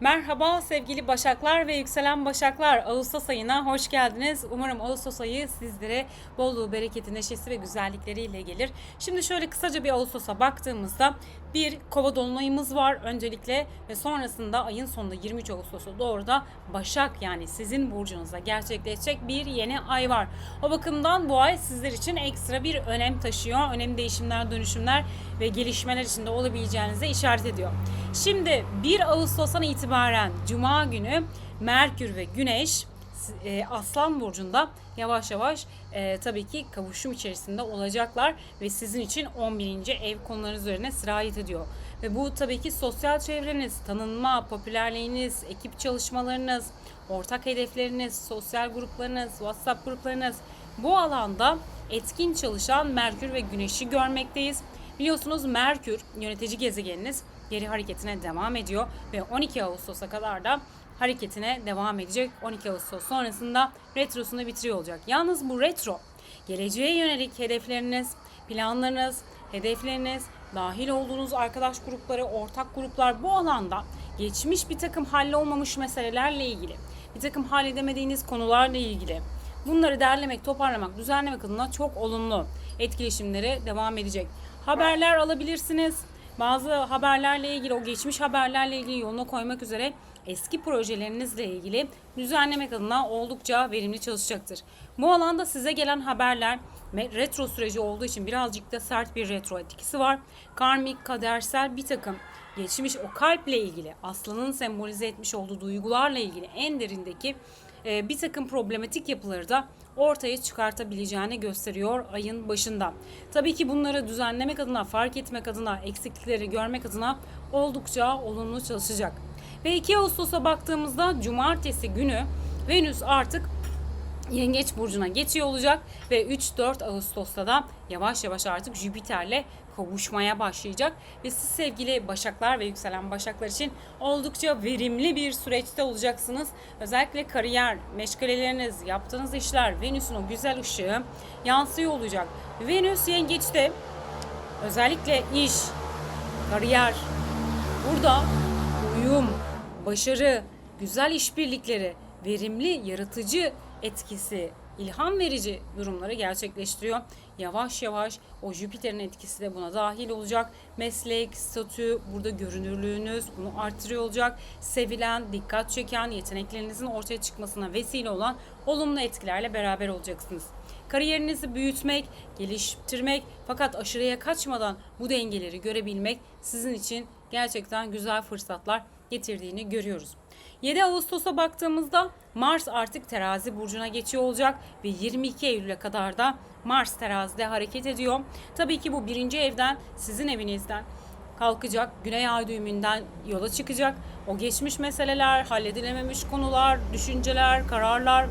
Merhaba sevgili Başaklar ve yükselen Başaklar. Ağustos ayına hoş geldiniz. Umarım Ağustos ayı sizlere bolluğu, bereketi, neşesi ve güzellikleriyle gelir. Şimdi şöyle kısaca bir Ağustos'a baktığımızda bir kova dolunayımız var öncelikle ve sonrasında ayın sonunda 23 Ağustos'a doğru da Başak yani sizin burcunuzda gerçekleşecek bir yeni ay var. O bakımdan bu ay sizler için ekstra bir önem taşıyor. Önemli değişimler, dönüşümler ve gelişmeler içinde olabileceğinize işaret ediyor. Şimdi 1 Ağustos'tan itibaren Cuma günü Merkür ve Güneş e, Aslan Burcu'nda yavaş yavaş e, tabii ki kavuşum içerisinde olacaklar ve sizin için 11. ev konuları üzerine sirayet ediyor. Ve bu tabii ki sosyal çevreniz, tanınma, popülerliğiniz, ekip çalışmalarınız, ortak hedefleriniz, sosyal gruplarınız, WhatsApp gruplarınız bu alanda etkin çalışan Merkür ve Güneş'i görmekteyiz. Biliyorsunuz Merkür yönetici gezegeniniz geri hareketine devam ediyor ve 12 Ağustos'a kadar da hareketine devam edecek. 12 Ağustos sonrasında retrosunu bitiriyor olacak. Yalnız bu retro geleceğe yönelik hedefleriniz, planlarınız, hedefleriniz, dahil olduğunuz arkadaş grupları, ortak gruplar bu alanda geçmiş bir takım hallolmamış meselelerle ilgili, bir takım halledemediğiniz konularla ilgili bunları derlemek, toparlamak, düzenlemek adına çok olumlu etkileşimlere devam edecek. Haberler alabilirsiniz. Bazı haberlerle ilgili, o geçmiş haberlerle ilgili yoluna koymak üzere eski projelerinizle ilgili düzenlemek adına oldukça verimli çalışacaktır. Bu alanda size gelen haberler retro süreci olduğu için birazcık da sert bir retro etkisi var. Karmik, kadersel bir takım geçmiş o kalple ilgili aslanın sembolize etmiş olduğu duygularla ilgili en derindeki bir takım problematik yapıları da ortaya çıkartabileceğini gösteriyor ayın başında. Tabii ki bunları düzenlemek adına, fark etmek adına, eksiklikleri görmek adına oldukça olumlu çalışacak. Ve 2 Ağustos'a baktığımızda cumartesi günü Venüs artık Yengeç burcuna geçiyor olacak ve 3-4 Ağustos'ta da yavaş yavaş artık Jüpiter'le kavuşmaya başlayacak ve siz sevgili Başaklar ve yükselen Başaklar için oldukça verimli bir süreçte olacaksınız. Özellikle kariyer, meşgaleleriniz, yaptığınız işler, Venüs'ün o güzel ışığı yansıyor olacak. Venüs Yengeç'te özellikle iş, kariyer, burada uyum, başarı, güzel işbirlikleri, verimli, yaratıcı etkisi, ilham verici durumları gerçekleştiriyor. Yavaş yavaş o Jüpiter'in etkisi de buna dahil olacak. Meslek, statü, burada görünürlüğünüz bunu artırıyor olacak. Sevilen, dikkat çeken, yeteneklerinizin ortaya çıkmasına vesile olan olumlu etkilerle beraber olacaksınız. Kariyerinizi büyütmek, geliştirmek fakat aşırıya kaçmadan bu dengeleri görebilmek sizin için gerçekten güzel fırsatlar getirdiğini görüyoruz. 7 Ağustos'a baktığımızda Mars artık terazi burcuna geçiyor olacak ve 22 Eylül'e kadar da Mars terazide hareket ediyor. Tabii ki bu birinci evden sizin evinizden kalkacak. Güney ay düğümünden yola çıkacak. O geçmiş meseleler, halledilememiş konular, düşünceler, kararlar,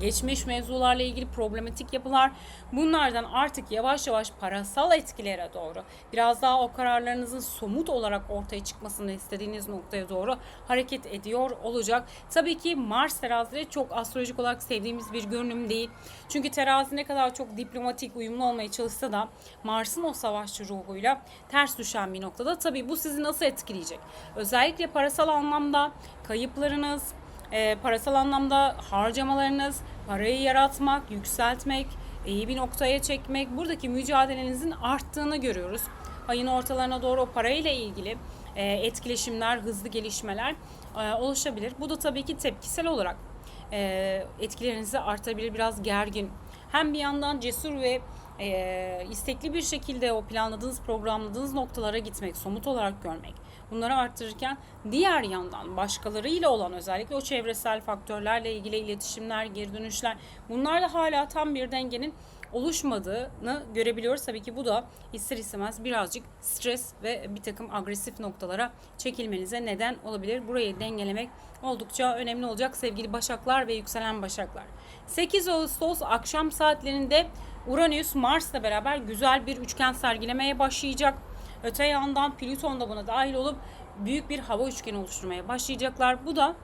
geçmiş mevzularla ilgili problematik yapılar bunlardan artık yavaş yavaş parasal etkilere doğru biraz daha o kararlarınızın somut olarak ortaya çıkmasını istediğiniz noktaya doğru hareket ediyor olacak. Tabii ki Mars terazileri çok astrolojik olarak sevdiğimiz bir görünüm değil. Çünkü terazi ne kadar çok diplomatik uyumlu olmaya çalışsa da Mars'ın o savaşçı ruhuyla ters düşen bir noktada tabii bu sizi nasıl etkileyecek? Özellikle parasal anlamda kayıplarınız, e, parasal anlamda harcamalarınız, parayı yaratmak, yükseltmek, iyi bir noktaya çekmek, buradaki mücadelenizin arttığını görüyoruz. Ayın ortalarına doğru o parayla ilgili e, etkileşimler, hızlı gelişmeler e, oluşabilir. Bu da tabii ki tepkisel olarak e, etkilerinizi artabilir, biraz gergin. Hem bir yandan cesur ve e, istekli bir şekilde o planladığınız, programladığınız noktalara gitmek, somut olarak görmek. Bunları arttırırken diğer yandan başkalarıyla olan özellikle o çevresel faktörlerle ilgili iletişimler, geri dönüşler bunlarla hala tam bir dengenin oluşmadığını görebiliyoruz. Tabii ki bu da ister istemez birazcık stres ve bir takım agresif noktalara çekilmenize neden olabilir. Burayı dengelemek oldukça önemli olacak sevgili Başaklar ve yükselen Başaklar. 8 Ağustos akşam saatlerinde Uranüs Mars'la beraber güzel bir üçgen sergilemeye başlayacak. Öte yandan Plüton da buna dahil olup büyük bir hava üçgeni oluşturmaya başlayacaklar. Bu da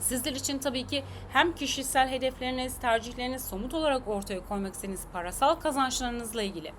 Sizler için tabii ki hem kişisel hedefleriniz, tercihleriniz somut olarak ortaya koymak istediğiniz parasal kazançlarınızla ilgili.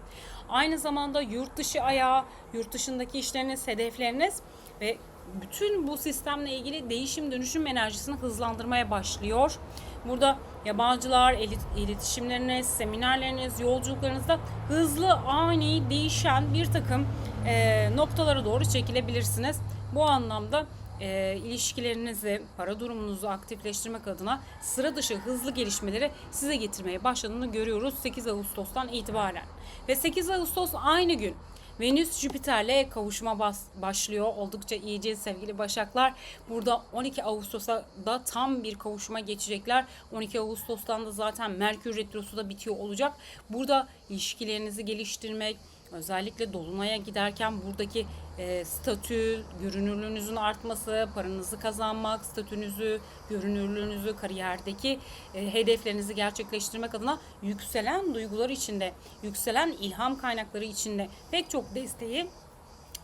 Aynı zamanda yurt dışı ayağı, yurt dışındaki işleriniz, hedefleriniz ve bütün bu sistemle ilgili değişim dönüşüm enerjisini hızlandırmaya başlıyor. Burada yabancılar, iletişimleriniz, seminerleriniz, yolculuklarınızda hızlı, ani, değişen bir takım e, noktalara doğru çekilebilirsiniz. Bu anlamda e, ilişkilerinizi, para durumunuzu aktifleştirmek adına sıra dışı hızlı gelişmeleri size getirmeye başladığını görüyoruz 8 Ağustos'tan itibaren. Ve 8 Ağustos aynı gün Venüs Jüpiter'le kavuşma bas- başlıyor. Oldukça iyice sevgili Başaklar. Burada 12 Ağustos'a da tam bir kavuşma geçecekler. 12 Ağustos'tan da zaten Merkür Retrosu da bitiyor olacak. Burada ilişkilerinizi geliştirmek, özellikle Dolunay'a giderken buradaki e, statü, görünürlüğünüzün artması, paranızı kazanmak, statünüzü, görünürlüğünüzü, kariyerdeki e, hedeflerinizi gerçekleştirmek adına yükselen duygular içinde, yükselen ilham kaynakları içinde pek çok desteği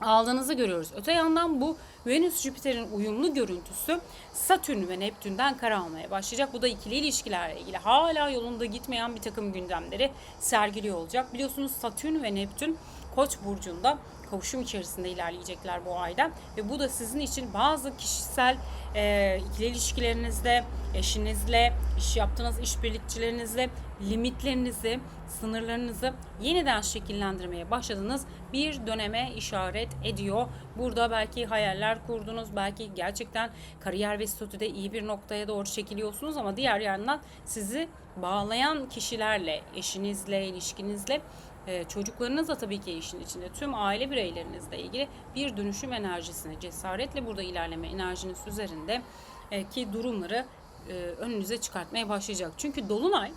aldığınızı görüyoruz. Öte yandan bu Venüs Jüpiter'in uyumlu görüntüsü Satürn ve Neptün'den kara almaya başlayacak. Bu da ikili ilişkilerle ilgili hala yolunda gitmeyen bir takım gündemleri sergiliyor olacak. Biliyorsunuz Satürn ve Neptün Koç burcunda kavuşum içerisinde ilerleyecekler bu ayda ve bu da sizin için bazı kişisel e, ikili ilişkilerinizde, eşinizle, iş yaptığınız işbirlikçilerinizle limitlerinizi, sınırlarınızı yeniden şekillendirmeye başladığınız bir döneme işaret ediyor. Burada belki hayaller kurdunuz, belki gerçekten kariyer ve statüde iyi bir noktaya doğru çekiliyorsunuz ama diğer yandan sizi bağlayan kişilerle, eşinizle, ilişkinizle ee, çocuklarınız da tabii ki işin içinde tüm aile bireylerinizle ilgili bir dönüşüm enerjisini cesaretle burada ilerleme enerjiniz üzerinde e, ki durumları e, önünüze çıkartmaya başlayacak. Çünkü dolunay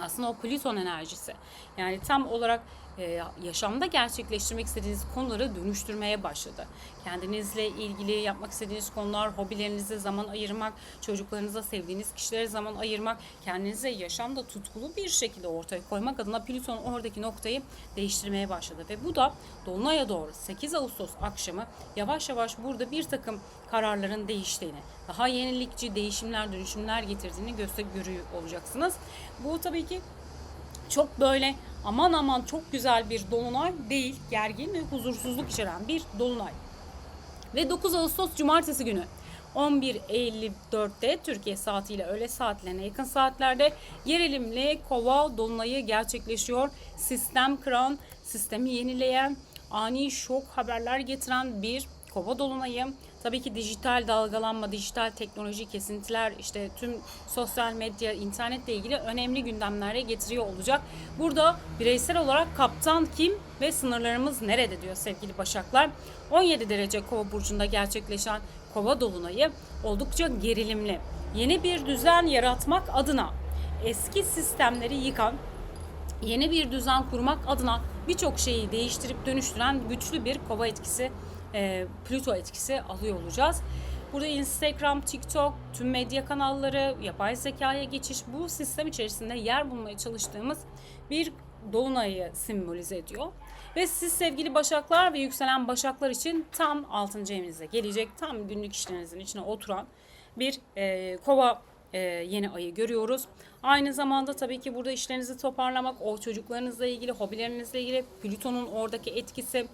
aslında o Plüton enerjisi. Yani tam olarak e, yaşamda gerçekleştirmek istediğiniz konuları dönüştürmeye başladı. Kendinizle ilgili yapmak istediğiniz konular, hobilerinize zaman ayırmak, çocuklarınıza sevdiğiniz kişilere zaman ayırmak, kendinize yaşamda tutkulu bir şekilde ortaya koymak adına Plüton oradaki noktayı değiştirmeye başladı. Ve bu da Dolunay'a doğru 8 Ağustos akşamı yavaş yavaş burada bir takım kararların değiştiğini, daha yenilikçi değişimler, dönüşümler getirdiğini göster görüyor olacaksınız. Bu tabii ki çok böyle aman aman çok güzel bir dolunay değil. Gergin ve huzursuzluk içeren bir dolunay. Ve 9 Ağustos Cumartesi günü 11.54'te Türkiye saatiyle öğle saatlerine yakın saatlerde gerilimli kova dolunayı gerçekleşiyor. Sistem kıran, sistemi yenileyen, ani şok haberler getiren bir kova dolunayı. Tabii ki dijital dalgalanma, dijital teknoloji kesintiler, işte tüm sosyal medya, internetle ilgili önemli gündemlere getiriyor olacak. Burada bireysel olarak kaptan kim ve sınırlarımız nerede diyor sevgili Başaklar. 17 derece kova burcunda gerçekleşen kova dolunayı oldukça gerilimli. Yeni bir düzen yaratmak adına eski sistemleri yıkan, yeni bir düzen kurmak adına birçok şeyi değiştirip dönüştüren güçlü bir kova etkisi, e, Plüto etkisi alıyor olacağız. Burada Instagram, TikTok, tüm medya kanalları, yapay zekaya geçiş bu sistem içerisinde yer bulmaya çalıştığımız bir dolunayı simbolize ediyor. Ve siz sevgili başaklar ve yükselen başaklar için tam 6. evinizde gelecek, tam günlük işlerinizin içine oturan bir e, kova e, yeni ayı görüyoruz. Aynı zamanda tabii ki burada işlerinizi toparlamak, o çocuklarınızla ilgili, hobilerinizle ilgili Plüton'un oradaki etkisi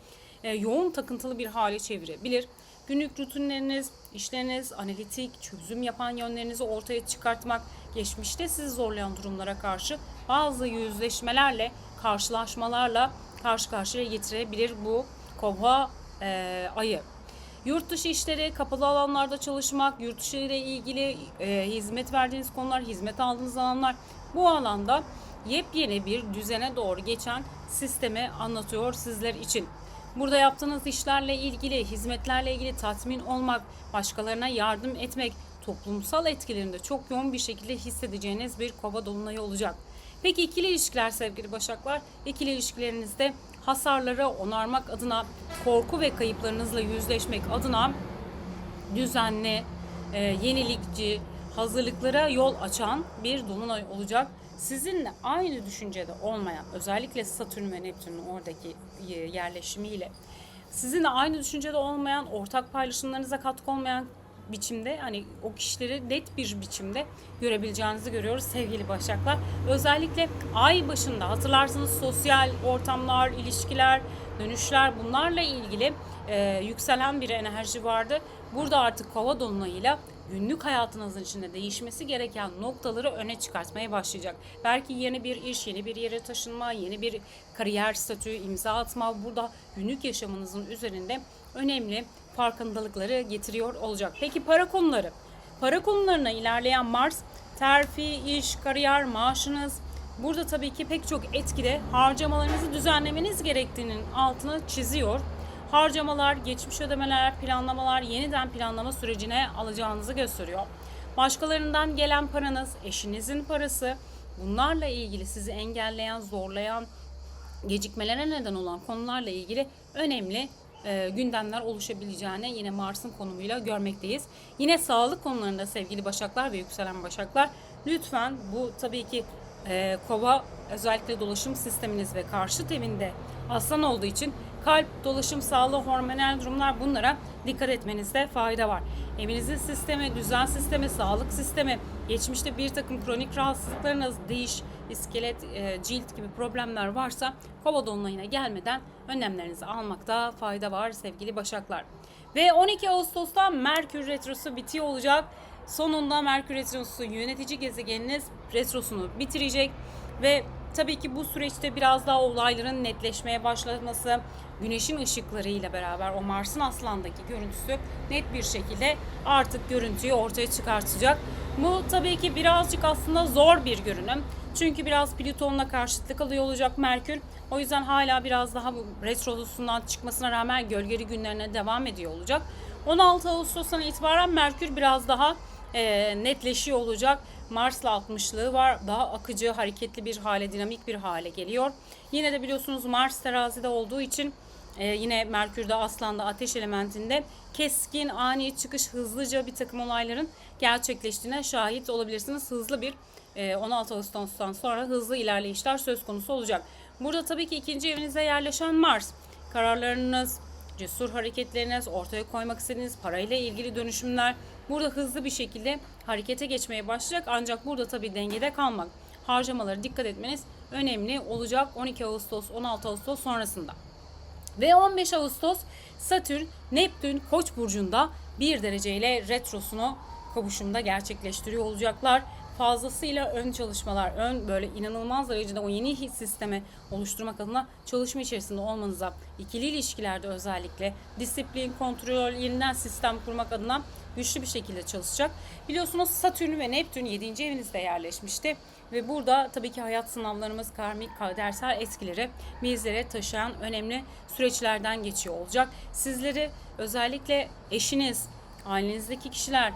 yoğun takıntılı bir hale çevirebilir. Günlük rutinleriniz, işleriniz, analitik, çözüm yapan yönlerinizi ortaya çıkartmak, geçmişte sizi zorlayan durumlara karşı bazı yüzleşmelerle, karşılaşmalarla karşı karşıya getirebilir bu kova e, ayı. Yurt dışı işleri, kapalı alanlarda çalışmak, yurt dışı ile ilgili e, hizmet verdiğiniz konular, hizmet aldığınız alanlar bu alanda yepyeni bir düzene doğru geçen sistemi anlatıyor sizler için. Burada yaptığınız işlerle ilgili, hizmetlerle ilgili tatmin olmak, başkalarına yardım etmek, toplumsal etkilerinde çok yoğun bir şekilde hissedeceğiniz bir kova dolunayı olacak. Peki ikili ilişkiler sevgili Başaklar, ikili ilişkilerinizde hasarları onarmak adına, korku ve kayıplarınızla yüzleşmek adına düzenli, e, yenilikçi, hazırlıklara yol açan bir dolunay olacak. Sizinle aynı düşüncede olmayan, özellikle Satürn ve Neptün'ün oradaki e, yerleşimiyle sizinle aynı düşüncede olmayan, ortak paylaşımlarınıza katkı olmayan biçimde hani o kişileri net bir biçimde görebileceğinizi görüyoruz sevgili Başaklar. Özellikle ay başında hatırlarsınız sosyal ortamlar, ilişkiler, dönüşler bunlarla ilgili e, yükselen bir enerji vardı. Burada artık kova dolunayıyla günlük hayatınızın içinde değişmesi gereken noktaları öne çıkartmaya başlayacak. Belki yeni bir iş, yeni bir yere taşınma, yeni bir kariyer statüğü imza atma burada günlük yaşamınızın üzerinde önemli farkındalıkları getiriyor olacak. Peki para konuları? Para konularına ilerleyen Mars terfi, iş, kariyer, maaşınız burada tabii ki pek çok etkide harcamalarınızı düzenlemeniz gerektiğinin altını çiziyor. Harcamalar, geçmiş ödemeler, planlamalar yeniden planlama sürecine alacağınızı gösteriyor. Başkalarından gelen paranız, eşinizin parası bunlarla ilgili sizi engelleyen, zorlayan, gecikmelere neden olan konularla ilgili önemli e, gündemler oluşabileceğini yine Mars'ın konumuyla görmekteyiz. Yine sağlık konularında sevgili Başaklar ve yükselen Başaklar lütfen bu tabii ki e, kova özellikle dolaşım sisteminiz ve karşıt evinde aslan olduğu için kalp, dolaşım sağlığı, hormonal durumlar bunlara dikkat etmenizde fayda var. Evinizin sistemi, düzen sistemi, sağlık sistemi, geçmişte bir takım kronik rahatsızlıklarınız, diş, iskelet, e, cilt gibi problemler varsa kova dolunayına gelmeden önlemlerinizi almakta fayda var sevgili başaklar. Ve 12 Ağustos'ta Merkür Retrosu bitiyor olacak. Sonunda Merkür Retrosu yönetici gezegeniniz retrosunu bitirecek ve tabii ki bu süreçte biraz daha olayların netleşmeye başlaması, güneşin ışıklarıyla beraber o Mars'ın aslandaki görüntüsü net bir şekilde artık görüntüyü ortaya çıkartacak. Bu tabii ki birazcık aslında zor bir görünüm. Çünkü biraz Plüton'la karşıtlık alıyor olacak Merkür. O yüzden hala biraz daha bu retrosundan çıkmasına rağmen gölgeli günlerine devam ediyor olacak. 16 Ağustos'tan itibaren Merkür biraz daha e, netleşiyor olacak. Mars'la 60'lığı var. Daha akıcı, hareketli bir hale, dinamik bir hale geliyor. Yine de biliyorsunuz Mars terazide olduğu için e, yine Merkür'de Aslan'da ateş elementinde keskin, ani çıkış, hızlıca bir takım olayların gerçekleştiğine şahit olabilirsiniz. Hızlı bir e, 16 Ağustos'tan sonra hızlı ilerleyişler söz konusu olacak. Burada tabii ki ikinci evinize yerleşen Mars. Kararlarınız, cesur hareketleriniz, ortaya koymak istediğiniz parayla ilgili dönüşümler burada hızlı bir şekilde harekete geçmeye başlayacak. Ancak burada tabii dengede kalmak, harcamalara dikkat etmeniz önemli olacak 12 Ağustos, 16 Ağustos sonrasında. Ve 15 Ağustos Satürn, Neptün Koç burcunda 1 dereceyle retrosunu kavuşumda gerçekleştiriyor olacaklar. Fazlasıyla ön çalışmalar, ön böyle inanılmaz derecede o yeni sistemi oluşturmak adına çalışma içerisinde olmanıza, ikili ilişkilerde özellikle disiplin, kontrol, yeniden sistem kurmak adına güçlü bir şekilde çalışacak. Biliyorsunuz Satürn ve Neptün 7. evinizde yerleşmişti. Ve burada tabii ki hayat sınavlarımız, karmik, kadersel etkileri bizlere taşıyan önemli süreçlerden geçiyor olacak. Sizleri özellikle eşiniz, ailenizdeki kişiler,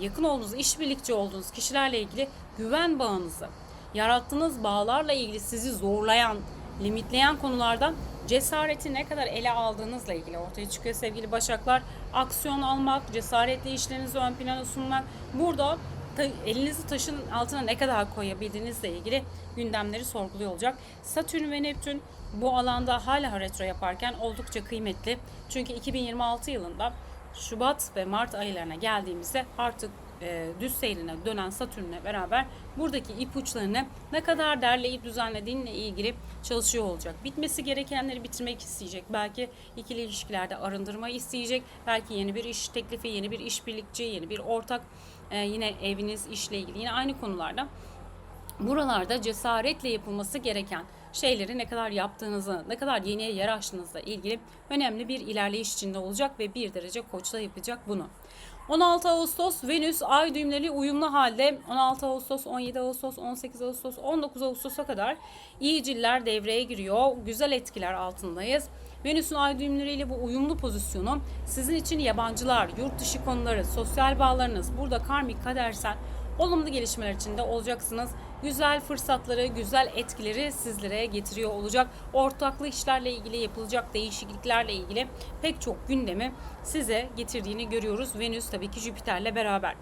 yakın olduğunuz, işbirlikçi olduğunuz kişilerle ilgili güven bağınızı, yarattığınız bağlarla ilgili sizi zorlayan, limitleyen konulardan cesareti ne kadar ele aldığınızla ilgili ortaya çıkıyor sevgili başaklar. Aksiyon almak, cesaretli işlerinizi ön plana sunmak. Burada ta, elinizi taşın altına ne kadar koyabildiğinizle ilgili gündemleri sorguluyor olacak. Satürn ve Neptün bu alanda hala retro yaparken oldukça kıymetli. Çünkü 2026 yılında Şubat ve Mart aylarına geldiğimizde artık e, düz seyrine dönen Satürn'le beraber buradaki ipuçlarını ne kadar derleyip düzenlediğinle ilgili çalışıyor olacak. Bitmesi gerekenleri bitirmek isteyecek. Belki ikili ilişkilerde arındırma isteyecek. Belki yeni bir iş teklifi, yeni bir işbirlikçi, yeni bir ortak e, yine eviniz, işle ilgili yine aynı konularda buralarda cesaretle yapılması gereken şeyleri ne kadar yaptığınızı, ne kadar yeniye yer açtığınızla ilgili önemli bir ilerleyiş içinde olacak ve bir derece koçla yapacak bunu. 16 Ağustos Venüs ay düğümleri uyumlu halde 16 Ağustos, 17 Ağustos, 18 Ağustos, 19 Ağustos'a kadar iyiciller devreye giriyor. Güzel etkiler altındayız. Venüs'ün ay düğümleriyle bu uyumlu pozisyonu sizin için yabancılar, yurt dışı konuları, sosyal bağlarınız, burada karmik, kadersel olumlu gelişmeler içinde olacaksınız. Güzel fırsatları, güzel etkileri sizlere getiriyor olacak. Ortaklı işlerle ilgili yapılacak değişikliklerle ilgili pek çok gündemi size getirdiğini görüyoruz. Venüs tabii ki Jüpiter'le beraber.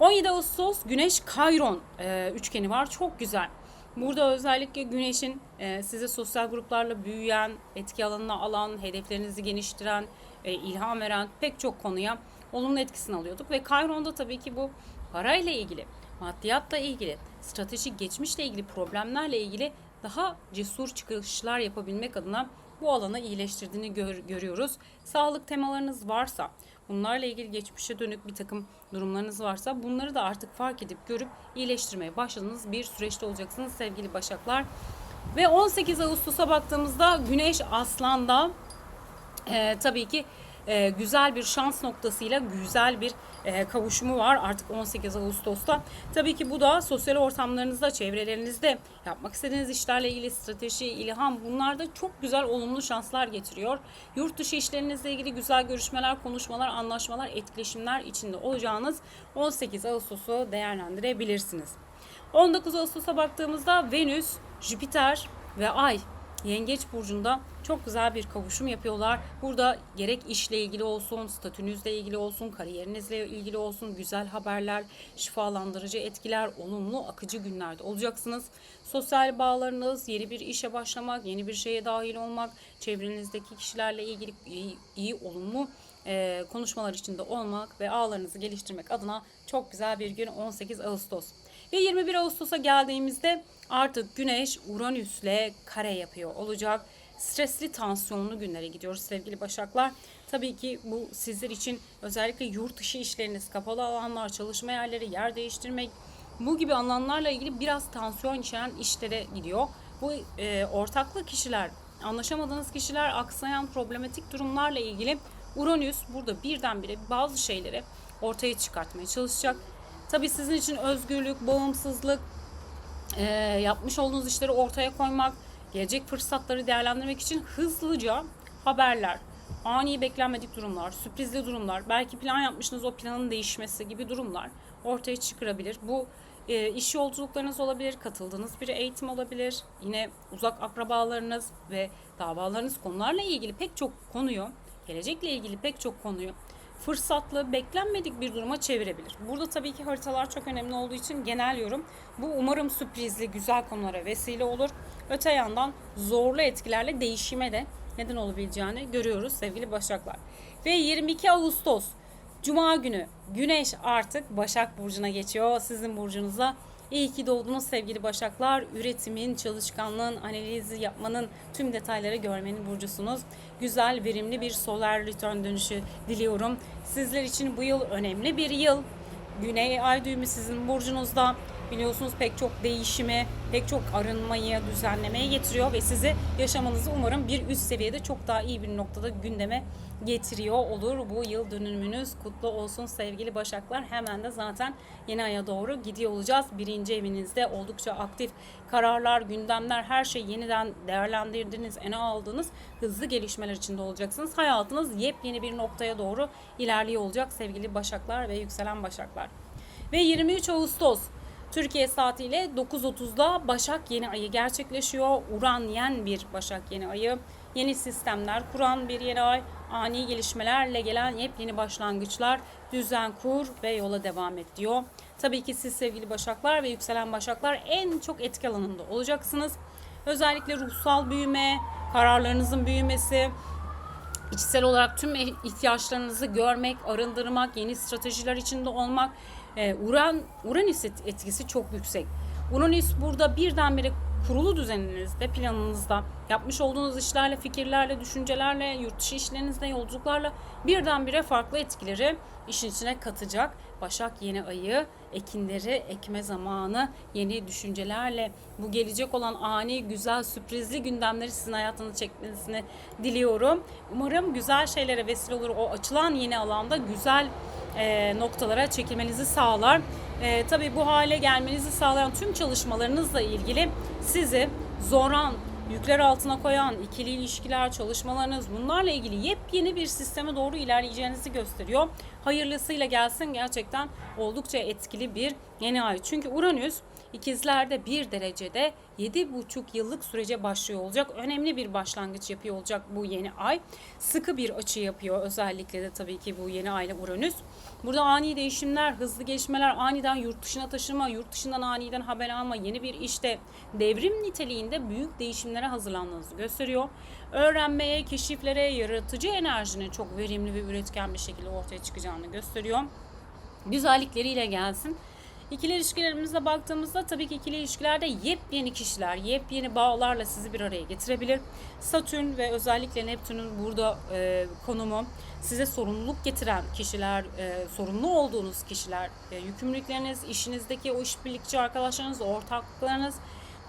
17 Ağustos Güneş Kayron e, üçgeni var. Çok güzel. Burada özellikle güneşin e, size sosyal gruplarla büyüyen, etki alanına alan, hedeflerinizi geniştiren, e, ilham veren pek çok konuya olumlu etkisini alıyorduk. Ve Kayron'da tabii ki bu parayla ilgili, maddiyatla ilgili, stratejik geçmişle ilgili problemlerle ilgili daha cesur çıkışlar yapabilmek adına bu alanı iyileştirdiğini gör- görüyoruz. Sağlık temalarınız varsa, bunlarla ilgili geçmişe dönük bir takım durumlarınız varsa bunları da artık fark edip görüp iyileştirmeye başladığınız bir süreçte olacaksınız sevgili Başaklar. Ve 18 Ağustos'a baktığımızda Güneş Aslan'da ee, tabii ki e, güzel bir şans noktasıyla güzel bir e, kavuşumu var artık 18 Ağustos'ta. Tabii ki bu da sosyal ortamlarınızda, çevrelerinizde yapmak istediğiniz işlerle ilgili strateji, ilham bunlarda çok güzel olumlu şanslar getiriyor. Yurt dışı işlerinizle ilgili güzel görüşmeler, konuşmalar, anlaşmalar, etkileşimler içinde olacağınız 18 Ağustos'u değerlendirebilirsiniz. 19 Ağustos'a baktığımızda Venüs, Jüpiter ve Ay Yengeç burcunda çok güzel bir kavuşum yapıyorlar. Burada gerek işle ilgili olsun, statünüzle ilgili olsun, kariyerinizle ilgili olsun güzel haberler, şifalandırıcı etkiler, olumlu akıcı günlerde olacaksınız. Sosyal bağlarınız, yeni bir işe başlamak, yeni bir şeye dahil olmak, çevrenizdeki kişilerle ilgili iyi, iyi olumlu e, konuşmalar içinde olmak ve ağlarınızı geliştirmek adına çok güzel bir gün 18 Ağustos. Ve 21 Ağustos'a geldiğimizde artık Güneş Uranüs'le kare yapıyor olacak. Stresli, tansiyonlu günlere gidiyoruz sevgili Başaklar. Tabii ki bu sizler için özellikle yurt dışı işleriniz, kapalı alanlar, çalışma yerleri, yer değiştirmek bu gibi alanlarla ilgili biraz tansiyon içeren işlere gidiyor. Bu e, ortaklı kişiler, anlaşamadığınız kişiler, aksayan problematik durumlarla ilgili Uranüs burada birdenbire bazı şeyleri ortaya çıkartmaya çalışacak. Tabii sizin için özgürlük, bağımsızlık, e, yapmış olduğunuz işleri ortaya koymak, gelecek fırsatları değerlendirmek için hızlıca haberler, ani beklenmedik durumlar, sürprizli durumlar, belki plan yapmışsınız o planın değişmesi gibi durumlar ortaya çıkarabilir. Bu e, iş yolculuklarınız olabilir, katıldığınız bir eğitim olabilir, yine uzak akrabalarınız ve davalarınız konularla ilgili pek çok konuyu, gelecekle ilgili pek çok konuyu fırsatlı, beklenmedik bir duruma çevirebilir. Burada tabii ki haritalar çok önemli olduğu için genel yorum. Bu umarım sürprizli, güzel konulara vesile olur. Öte yandan zorlu etkilerle değişime de neden olabileceğini görüyoruz sevgili Başaklar. Ve 22 Ağustos Cuma günü Güneş artık Başak Burcu'na geçiyor. Sizin burcunuza İyi ki doğdunuz sevgili Başaklar. Üretimin, çalışkanlığın, analizi yapmanın tüm detayları görmenin burcusunuz. Güzel, verimli bir solar return dönüşü diliyorum. Sizler için bu yıl önemli bir yıl. Güney ay düğümü sizin burcunuzda. Biliyorsunuz pek çok değişimi, pek çok arınmayı, düzenlemeye getiriyor ve sizi yaşamanızı umarım bir üst seviyede çok daha iyi bir noktada gündeme getiriyor olur. Bu yıl dönümünüz kutlu olsun sevgili Başaklar. Hemen de zaten yeni aya doğru gidiyor olacağız. Birinci evinizde oldukça aktif kararlar, gündemler, her şeyi yeniden değerlendirdiğiniz, ele aldığınız hızlı gelişmeler içinde olacaksınız. Hayatınız yepyeni bir noktaya doğru ilerliyor olacak sevgili Başaklar ve yükselen Başaklar. Ve 23 Ağustos Türkiye saatiyle 9.30'da Başak yeni ayı gerçekleşiyor. Uran yen bir Başak yeni ayı. Yeni sistemler kuran bir yeni ay. Ani gelişmelerle gelen yepyeni başlangıçlar. Düzen kur ve yola devam et diyor. Tabii ki siz sevgili Başaklar ve yükselen Başaklar en çok etki alanında olacaksınız. Özellikle ruhsal büyüme, kararlarınızın büyümesi, içsel olarak tüm ihtiyaçlarınızı görmek, arındırmak, yeni stratejiler içinde olmak. Ee, Uran, Uranüs etkisi çok yüksek. Uranüs burada birdenbire kurulu düzeninizde, planınızda, yapmış olduğunuz işlerle, fikirlerle, düşüncelerle, yurt dışı işlerinizde, yolculuklarla birdenbire farklı etkileri işin içine katacak. Başak yeni ayı, ekinleri ekme zamanı, yeni düşüncelerle bu gelecek olan ani, güzel, sürprizli gündemleri sizin hayatınıza çekmesini diliyorum. Umarım güzel şeylere vesile olur. O açılan yeni alanda güzel e, noktalara çekilmenizi sağlar. E, tabii bu hale gelmenizi sağlayan tüm çalışmalarınızla ilgili sizi zoran, yükler altına koyan ikili ilişkiler, çalışmalarınız bunlarla ilgili yepyeni bir sisteme doğru ilerleyeceğinizi gösteriyor. Hayırlısıyla gelsin gerçekten oldukça etkili bir yeni ay. Çünkü Uranüs ikizlerde bir derecede 7,5 yıllık sürece başlıyor olacak. Önemli bir başlangıç yapıyor olacak bu yeni ay. Sıkı bir açı yapıyor özellikle de tabii ki bu yeni ayla Uranüs. Burada ani değişimler, hızlı gelişmeler, aniden yurt dışına taşıma, yurt dışından aniden haber alma, yeni bir işte devrim niteliğinde büyük değişimlere hazırlandığınızı gösteriyor. Öğrenmeye, keşiflere, yaratıcı enerjinin çok verimli ve üretken bir şekilde ortaya çıkacağını gösteriyor. Güzellikleriyle gelsin. İkili ilişkilerimize baktığımızda tabii ki ikili ilişkilerde yepyeni kişiler, yepyeni bağlarla sizi bir araya getirebilir. Satürn ve özellikle Neptün'ün burada e, konumu size sorumluluk getiren kişiler, e, sorumlu olduğunuz kişiler, e, yükümlülükleriniz, işinizdeki o işbirlikçi arkadaşlarınız, ortaklarınız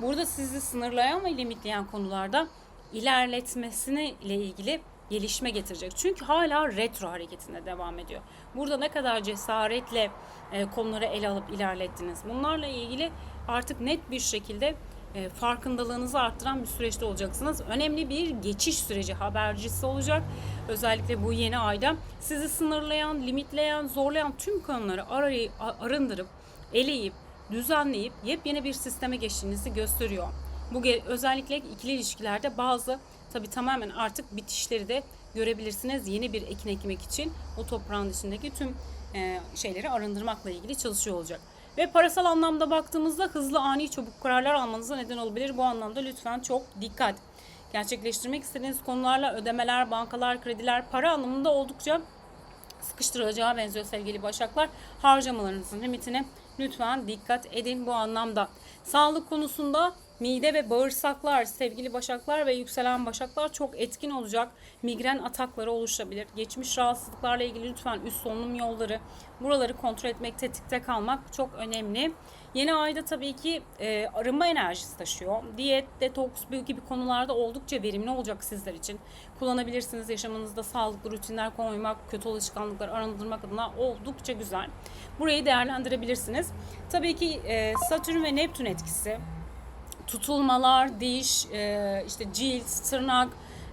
burada sizi sınırlayan ve limitleyen konularda ilerletmesine ile ilgili gelişme getirecek. Çünkü hala retro hareketine devam ediyor. Burada ne kadar cesaretle e, konuları ele alıp ilerlettiniz. Bunlarla ilgili artık net bir şekilde e, farkındalığınızı arttıran bir süreçte olacaksınız. Önemli bir geçiş süreci habercisi olacak. Özellikle bu yeni ayda sizi sınırlayan, limitleyen, zorlayan tüm konuları arayı, arındırıp, eleyip, düzenleyip yepyeni bir sisteme geçtiğinizi gösteriyor. Bu özellikle ikili ilişkilerde bazı tabi tamamen artık bitişleri de görebilirsiniz. Yeni bir ekin ekmek için o toprağın içindeki tüm e, şeyleri arındırmakla ilgili çalışıyor olacak. Ve parasal anlamda baktığımızda hızlı ani çabuk kararlar almanıza neden olabilir. Bu anlamda lütfen çok dikkat. Gerçekleştirmek istediğiniz konularla ödemeler, bankalar, krediler para anlamında oldukça sıkıştırılacağı benziyor sevgili başaklar. Harcamalarınızın limitine lütfen dikkat edin bu anlamda. Sağlık konusunda mide ve bağırsaklar sevgili başaklar ve yükselen başaklar çok etkin olacak. Migren atakları oluşabilir. Geçmiş rahatsızlıklarla ilgili lütfen üst solunum yolları buraları kontrol etmek, tetikte kalmak çok önemli. Yeni ayda tabii ki e, arınma enerjisi taşıyor. Diyet, detoks gibi konularda oldukça verimli olacak sizler için. Kullanabilirsiniz yaşamınızda sağlıklı rutinler koymak, kötü alışkanlıkları arındırmak adına oldukça güzel. Burayı değerlendirebilirsiniz. Tabii ki e, Satürn ve Neptün etkisi tutulmalar, diş, e, işte cilt, tırnak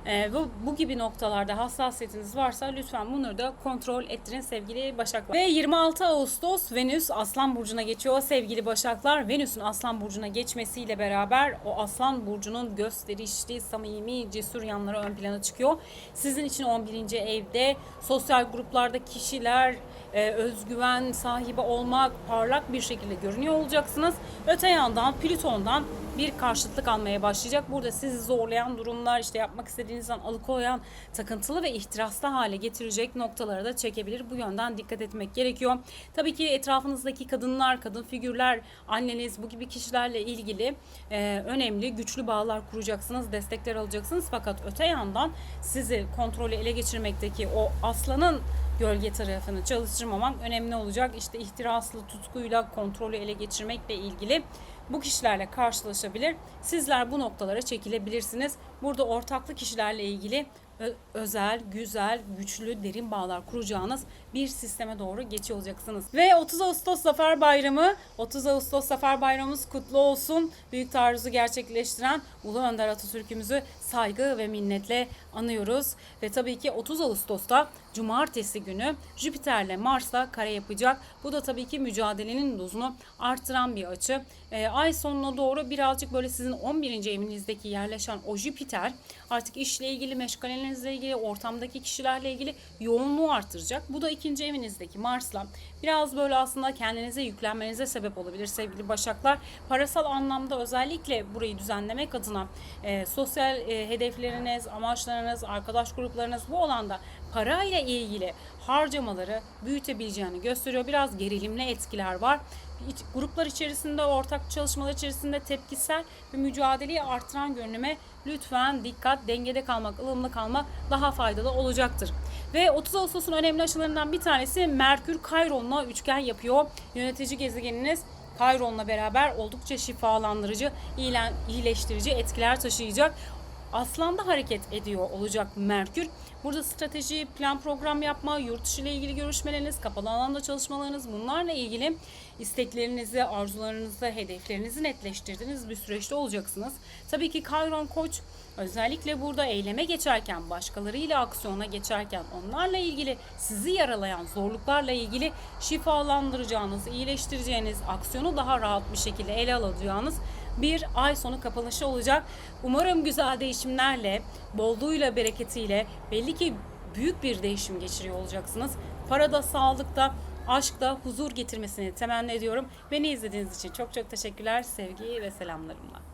e, bu, bu gibi noktalarda hassasiyetiniz varsa lütfen bunları da kontrol ettirin sevgili Başaklar. Ve 26 Ağustos Venüs Aslan Burcu'na geçiyor sevgili Başaklar. Venüs'ün Aslan Burcu'na geçmesiyle beraber o Aslan Burcu'nun gösterişli, samimi, cesur yanları ön plana çıkıyor. Sizin için 11. evde sosyal gruplarda kişiler, e, özgüven sahibi olmak, parlak bir şekilde görünüyor olacaksınız. Öte yandan Plüton'dan bir karşıtlık almaya başlayacak. Burada sizi zorlayan durumlar, işte yapmak istediğinizden alıkoyan, takıntılı ve ihtiraslı hale getirecek noktalara da çekebilir. Bu yönden dikkat etmek gerekiyor. Tabii ki etrafınızdaki kadınlar, kadın figürler, anneniz bu gibi kişilerle ilgili e, önemli, güçlü bağlar kuracaksınız, destekler alacaksınız. Fakat öte yandan sizi kontrolü ele geçirmekteki o aslanın gölge tarafını çalıştırmamak önemli olacak. İşte ihtiraslı tutkuyla kontrolü ele geçirmekle ilgili bu kişilerle karşılaşabilir. Sizler bu noktalara çekilebilirsiniz. Burada ortaklı kişilerle ilgili özel, güzel, güçlü, derin bağlar kuracağınız bir sisteme doğru geçiyor olacaksınız. Ve 30 Ağustos Zafer Bayramı, 30 Ağustos Zafer Bayramımız kutlu olsun. Büyük taarruzu gerçekleştiren Ulu Önder Atatürk'ümüzü saygı ve minnetle anıyoruz. Ve tabii ki 30 Ağustos'ta Cumartesi günü Jüpiter'le Mars'la kare yapacak. Bu da tabii ki mücadelenin dozunu artıran bir açı. E, ay sonuna doğru birazcık böyle sizin 11. evinizdeki yerleşen o Jüpiter artık işle ilgili, meşgalelerinizle ilgili, ortamdaki kişilerle ilgili yoğunluğu artıracak. Bu da ikinci evinizdeki Mars'la biraz böyle aslında kendinize yüklenmenize sebep olabilir sevgili Başaklar. Parasal anlamda özellikle burayı düzenlemek adına e, sosyal e, hedefleriniz, amaçlarınız, arkadaş gruplarınız bu alanda parayla ilgili harcamaları büyütebileceğini gösteriyor. Biraz gerilimli etkiler var. Gruplar içerisinde, ortak çalışmalar içerisinde tepkisel ve mücadeleyi artıran görünüme lütfen dikkat, dengede kalmak, ılımlı kalmak daha faydalı olacaktır. Ve 30 Ağustos'un önemli aşılarından bir tanesi Merkür Kayron'la üçgen yapıyor. Yönetici gezegeniniz Kayron'la beraber oldukça şifalandırıcı, iyileştirici etkiler taşıyacak. Aslan'da hareket ediyor olacak Merkür. Burada strateji, plan program yapma, yurt dışı ile ilgili görüşmeleriniz, kapalı alanda çalışmalarınız bunlarla ilgili isteklerinizi, arzularınızı, hedeflerinizi netleştirdiğiniz bir süreçte olacaksınız. Tabii ki Kayron Koç özellikle burada eyleme geçerken, başkalarıyla aksiyona geçerken onlarla ilgili sizi yaralayan zorluklarla ilgili şifalandıracağınız, iyileştireceğiniz, aksiyonu daha rahat bir şekilde ele alacağınız bir ay sonu kapanışı olacak. Umarım güzel değişimlerle, bolluğuyla, bereketiyle belli ki büyük bir değişim geçiriyor olacaksınız. Parada, sağlıkta, aşkta huzur getirmesini temenni ediyorum. Beni izlediğiniz için çok çok teşekkürler. Sevgi ve selamlarımla.